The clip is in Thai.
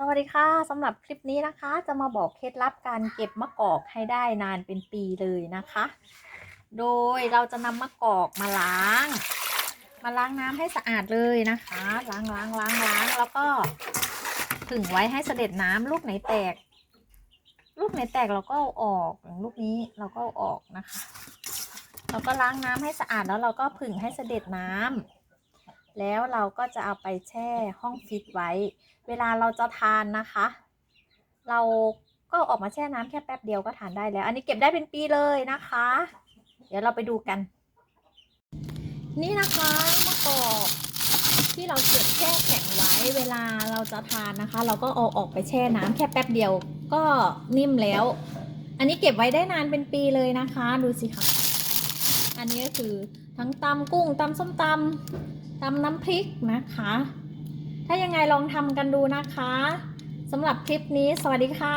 สวัสดีค่ะสำหรับคลิปนี้นะคะ จะมาบอกเคล็ดลับการเก็บมะกอกให้ได้นานเป็นปีเลยนะคะ โดยเราจะนำมะกอกมาล้าง มาล้างน้ำให้สะอาดเลยนะคะ ล้างล้างล้างล้างแล้วก็ผึ่งไว้ให้เสด็จน้ำลูกไหนแตก ลูกไหนแตกเราก็เอาออกอย่างลูกนี้เราก็เอาออกนะคะ เราก็ล้างน้ำให้สะอาดแล้วเราก็ผึ่งให้เสด็จน้ำ แล้วเราก็จะเอาไปแช่ห้องฟิตไว้ เวลาเราจะทานนะคะ เราก็ออกมาแช่น้ำแค่แป๊บเดียวก็ทานได้แล้ว อันนี้เก็บได้เป็นปีเลยนะคะ เดี๋ยวเราไปดูกัน นี่นะคะมะกอกที่เราเก็บแช่แข็งไว้เวลาเราจะทานนะคะ เราก็เอาออกไปแช่น้ำแค่แป๊บเดียวก็นิ่มแล้ว อันนี้เก็บไว้ได้นานเป็นปีเลยนะคะ ดูสิค่ะ อันนี้ก็คือทั้งตำกุ้งตำส้มตำตำน้ำพริกนะคะ ถ้ายังไงลองทำกันดูนะคะสำหรับคลิปนี้สวัสดีค่ะ